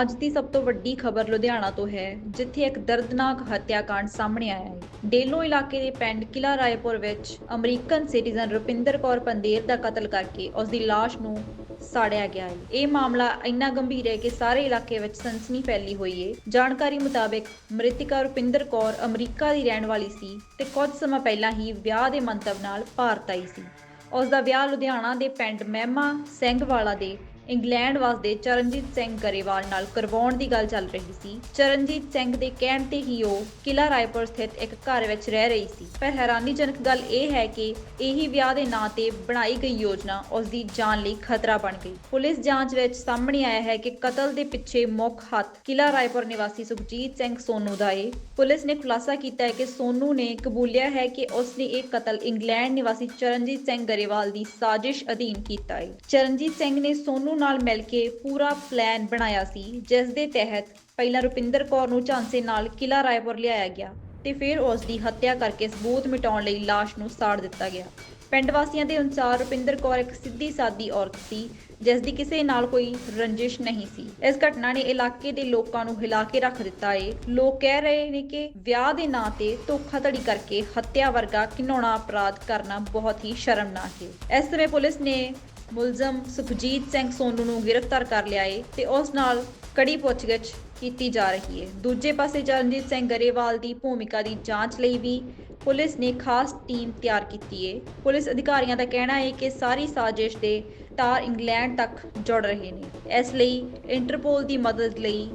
ਅੱਜ ਦੀ ਸਭ ਤੋਂ ਵੱਡੀ ਖਬਰ ਲੁਧਿਆਣਾ ਤੋਂ ਹੈ, ਜਿੱਥੇ ਇੱਕ ਦਰਦਨਾਕ ਹੱਤਿਆਕਾਂਡ ਸਾਹਮਣੇ ਆਇਆ ਹੈ। ਡੇਲੋ ਇਲਾਕੇ ਦੇ ਪਿੰਡ ਕਿਲਾ ਰਾਏਪੁਰ ਵਿੱਚ ਅਮਰੀਕਨ ਸਿਟੀਜ਼ਨ ਰੁਪਿੰਦਰ ਕੌਰ ਪੰਦੇਰ ਦਾ ਕਤਲ ਕਰਕੇ ਉਸ ਦੀ ਲਾਸ਼ ਨੂੰ ਸਾੜਿਆ ਗਿਆ ਹੈ। ਇਹ ਮਾਮਲਾ ਇੰਨਾ ਗੰਭੀਰ ਹੈ ਕਿ ਸਾਰੇ ਇਲਾਕੇ ਵਿੱਚ ਸਨਸਨੀ ਫੈਲੀ ਹੋਈ ਹੈ। ਜਾਣਕਾਰੀ ਮੁਤਾਬਕ ਮ੍ਰਿਤਿਕਾ ਰੁਪਿੰਦਰ ਕੌਰ ਅਮਰੀਕਾ ਦੀ ਰਹਿਣ ਵਾਲੀ ਸੀ ਤੇ ਕੁਝ ਸਮਾਂ ਪਹਿਲਾਂ ਹੀ ਵਿਆਹ ਦੇ ਮੰਤਵ ਨਾਲ ਭਾਰਤ ਆਈ ਸੀ। ਉਸ ਦਾ ਵਿਆਹ ਲੁਧਿਆਣਾ ਦੇ ਪਿੰਡ ਮਹਿਮਾ ਸਿੰਘਵਾਲਾ ਦੇ ਇੰਗਲੈਂਡ ਵਾਸਤੇ ਚਰਨਜੀਤ ਸਿੰਘ ਗਰੇਵਾਲ ਨਾਲ ਕਰਵਾਉਣ ਦੀ ਗੱਲ ਚੱਲ ਰਹੀ ਸੀ। ਚਰਨਜੀਤ ਸਿੰਘ ਦੇ ਕਹਿਣ ਤੇ ਹੀ ਉਹ ਕਿਲਾ ਰਾਏਪੁਰ ਸਥਿਤ ਇੱਕ ਘਰ ਵਿੱਚ ਰਹਿ ਰਹੀ ਸੀ। ਪਰ ਹੈਰਾਨੀਜਨਕ ਗੱਲ ਇਹ ਹੈ ਕਿ ਇਹੀ ਵਿਆਹ ਦੇ ਨਾਂ ਤੇ ਬਣਾਈ ਗਈ ਯੋਜਨਾ ਉਸ ਦੀ ਜਾਨ ਲਈ ਖਤਰਾ ਬਣ ਗਈ। ਪੁਲਿਸ ਜਾਂਚ ਵਿੱਚ ਸਾਹਮਣੇ ਆਇਆ ਹੈ ਕਿ ਕਤਲ ਦੇ ਪਿੱਛੇ ਮੁੱਖ ਹੱਥ ਕਿਲਾ ਰਾਏਪੁਰ ਨਿਵਾਸੀ ਸੁਖਜੀਤ ਸਿੰਘ ਸੋਨੂ ਦਾ ਏ। ਪੁਲਿਸ ਨੇ ਖੁਲਾਸਾ ਕੀਤਾ ਹੈ ਕਿ ਸੋਨੂ ਨੇ ਕਬੂਲਿਆ ਹੈ ਕਿ ਉਸ ਨੇ ਇਹ ਕਤਲ ਇੰਗਲੈਂਡ ਨਿਵਾਸੀ ਚਰਨਜੀਤ ਸਿੰਘ ਗਰੇਵਾਲ ਦੀ ਸਾਜ਼ਿਸ਼ ਅਧੀਨ ਕੀਤਾ ਹੈ ਚਰਨਜੀਤ ਸਿੰਘ ਨੇ ਸੋਨੂ ਨਾਲ ਮਿਲ ਕੇ ਪੂਰਾ ਪਲਾਨ ਬਣਾਇਆ ਸੀ, ਜਿਸ ਦੇ ਤਹਿਤ ਪਹਿਲਾਂ ਰੁਪਿੰਦਰ ਕੌਰ ਨੂੰ ਝਾਂਸੇ ਨਾਲ ਕਿਲਾ ਰਾਏਪੁਰ ਲਿਆਇਆ ਗਿਆ ਤੇ ਫਿਰ ਉਸ ਦੀ ਹੱਤਿਆ ਕਰਕੇ ਸਬੂਤ ਮਿਟਾਉਣ ਲਈ ਲਾਸ਼ ਨੂੰ ਸਾੜ ਦਿੱਤਾ ਗਿਆ। ਪਿੰਡ ਵਾਸੀਆਂ ਦੇ ਅਨੁਸਾਰ ਰੁਪਿੰਦਰ ਕੌਰ ਇੱਕ ਸਿੱਧੀ ਸਾਦੀ ਔਰਤ ਸੀ, ਜਿਸ ਦੀ ਕਿਸੇ ਨਾਲ ਕੋਈ ਰੰਜਿਸ਼ ਨਹੀਂ ਸੀ। ਇਸ ਘਟਨਾ ਨੇ ਇਲਾਕੇ ਦੇ ਲੋਕਾਂ ਨੂੰ ਹਿਲਾ ਕੇ ਰੱਖ ਦਿੱਤਾ ਏ। ਲੋਕ ਕਹਿ ਰਹੇ ਨੇ ਕਿ ਵਿਆਹ ਦੇ ਨਾਂ ਤੇ ਧੋਖਾਧੜੀ ਕਰਕੇ ਹੱਤਿਆ ਵਰਗਾ ਘਿਨੌਣਾ ਅਪਰਾਧ ਕਰਨਾ ਬਹੁਤ ਹੀ ਸ਼ਰਮਨਾਕ ਹੈ ਇਸ ਸਮੇਂ ਪੁਲਿਸ ਨੇ ਮੁਲਜ਼ਮ ਸੁਖਜੀਤ ਸਿੰਘ ਸੋਨੂ ਨੂੰ ਗ੍ਰਿਫਤਾਰ ਕਰ ਲਿਆ ਏ ਤੇ ਉਸ ਨਾਲ ਕੜੀ ਪੁੱਛਗਿੱਛ ਕੀਤੀ ਜਾ ਰਹੀ ਹੈ ਦੂਜੇ ਪਾਸੇ ਚਰਨਜੀਤ ਸਿੰਘ ਗਰੇਵਾਲ ਦੀ ਭੂਮਿਕਾ ਦੀ ਜਾਂਚ ਲਈ ਵੀ ਪੁਲਿਸ ਨੇ ਖਾਸ ਟੀਮ ਤਿਆਰ ਕੀਤੀ ਹੈ ਪੁਲਿਸ ਅਧਿਕਾਰੀਆਂ ਦਾ ਕਹਿਣਾ ਹੈ ਕਿ ਸਾਰੀ ਸਾਜ਼ਿਸ਼ ਦੇ ਤਾਰ ਇੰਗਲੈਂਡ ਤੱਕ ਜੁੜ ਰਹੇ ਨੇ। ਇਸ ਲਈ ਇੰਟਰਪੋਲ ਦੀ ਮਦਦ ਲਈ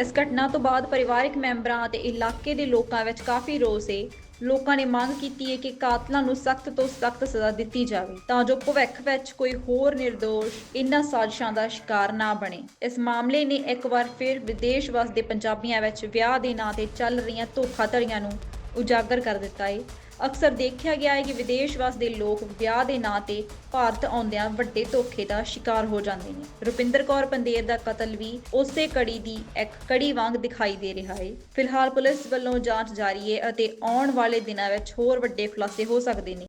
ਇਸ ਘਟਨਾ ਤੋਂ ਬਾਅਦ ਪਰਿਵਾਰਕ ਮੈਂਬਰਾਂ ਅਤੇ ਇਲਾਕੇ ਦੇ ਲੋਕਾਂ ਵਿੱਚ ਕਾਫੀ ਰੋਸ ਹੈ ਲੋਕਾਂ ਨੇ ਮੰਗ ਕੀਤੀ ਹੈ ਕਿ ਕਾਤਲਾਂ ਨੂੰ ਸਖਤ ਤੋਂ ਸਖਤ ਸਜ਼ਾ ਦਿੱਤੀ ਜਾਵੇ ਤਾਂ ਜੋ ਭਵਿੱਖ ਵਿੱਚ ਕੋਈ ਹੋਰ નિર્ਦੋਸ਼ ਇਨ੍ਹਾਂ ਸਾਜ਼ਿਸ਼ਾਂ ਦਾ ਸ਼ਿਕਾਰ ਨਾ ਬਣੇ। ਇਸ ਮਾਮਲੇ ਨੇ ਇੱਕ ਵਾਰ ਫਿਰ ਵਿਦੇਸ਼ ਵਸਦੇ ਪੰਜਾਬੀਆਂ ਵਿੱਚ ਵਿਆਹ ਦੇ ਨਾਂ ਤੇ ਚੱਲ ਰਹੀਆਂ ਧੋਖਾਧੜੀਆਂ ਨੂੰ ਉਜਾਗਰ ਕਰ ਦਿੱਤਾ ਹੈ ਅਕਸਰ ਦੇਖਿਆ ਗਿਆ ਹੈ ਕਿ ਵਿਦੇਸ਼ ਵਾਸ ਦੇ ਲੋਕ ਵਿਆਹ ਦੇ ਨਾਂ ਤੇ ਭਾਰਤ ਆਉਂਦਿਆਂ ਵੱਡੇ ਧੋਖੇ ਦਾ ਸ਼ਿਕਾਰ ਹੋ ਜਾਂਦੇ ਨੇ। ਰੁਪਿੰਦਰ ਕੌਰ ਪੰਦੇਰ ਦਾ ਕਤਲ ਵੀ ਉਸੇ ਕੜੀ ਦੀ ਇੱਕ ਕੜੀ ਵਾਂਗ ਦਿਖਾਈ ਦੇ ਰਿਹਾ ਹੈ ਫਿਲਹਾਲ ਪੁਲਿਸ ਵੱਲੋਂ ਜਾਂਚ ਜਾਰੀ ਹੈ ਅਤੇ ਆਉਣ ਵਾਲੇ ਦਿਨਾਂ ਵਿੱਚ ਹੋਰ ਵੱਡੇ ਖੁਲਾਸੇ ਹੋ ਸਕਦੇ ਨੇ।